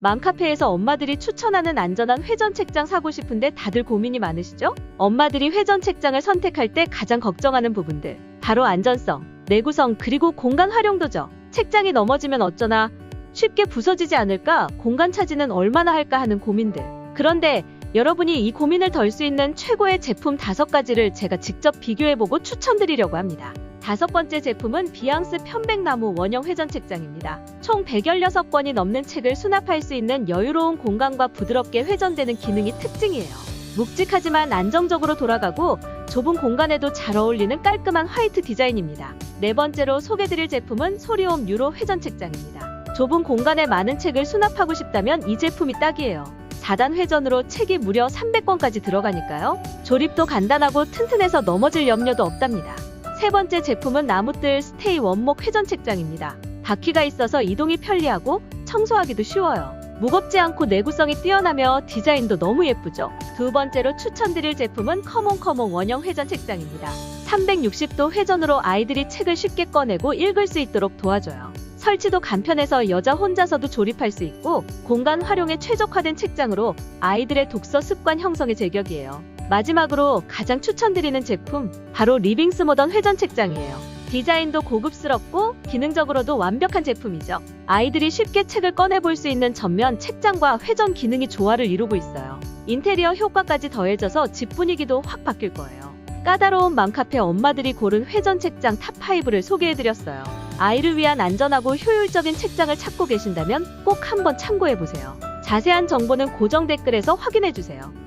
맘카페에서 엄마들이 추천하는 안전한 회전 책장 사고 싶은데 다들 고민이 많으시죠? 엄마들이 회전 책장을 선택할 때 가장 걱정하는 부분들. 바로 안전성, 내구성, 그리고 공간 활용도죠. 책장이 넘어지면 어쩌나 쉽게 부서지지 않을까, 공간 차지는 얼마나 할까 하는 고민들. 그런데 여러분이 이 고민을 덜 수 있는 최고의 제품 다섯 가지를 제가 직접 비교해보고 추천드리려고 합니다. 다섯 번째 제품은 비앙스 편백나무 원형 회전 책장입니다. 총 116권이 넘는 책을 수납할 수 있는 여유로운 공간과 부드럽게 회전되는 기능이 특징이에요. 묵직하지만 안정적으로 돌아가고 좁은 공간에도 잘 어울리는 깔끔한 화이트 디자인입니다. 네 번째로 소개드릴 제품은 소리홈 유로 회전 책장입니다. 좁은 공간에 많은 책을 수납하고 싶다면 이 제품이 딱이에요. 4단 회전으로 책이 무려 300권까지 들어가니까요. 조립도 간단하고 튼튼해서 넘어질 염려도 없답니다. 세 번째 제품은 나무뜰 스테이 원목 회전 책장입니다. 바퀴가 있어서 이동이 편리하고 청소하기도 쉬워요. 무겁지 않고 내구성이 뛰어나며 디자인도 너무 예쁘죠. 두 번째로 추천드릴 제품은 커몽 커몽 원형 회전 책장입니다. 360도 회전으로 아이들이 책을 쉽게 꺼내고 읽을 수 있도록 도와줘요. 설치도 간편해서 여자 혼자서도 조립할 수 있고 공간 활용에 최적화된 책장으로 아이들의 독서 습관 형성에 제격이에요. 마지막으로 가장 추천드리는 제품 바로 리빙스 모던 회전 책장이에요. 디자인도 고급스럽고 기능적으로도 완벽한 제품이죠. 아이들이 쉽게 책을 꺼내볼 수 있는 전면 책장과 회전 기능이 조화를 이루고 있어요. 인테리어 효과까지 더해져서 집 분위기도 확 바뀔 거예요. 까다로운 맘카페 엄마들이 고른 회전 책장 탑5를 소개해드렸어요. 아이를 위한 안전하고 효율적인 책장을 찾고 계신다면 꼭 한번 참고해보세요. 자세한 정보는 고정 댓글에서 확인해주세요.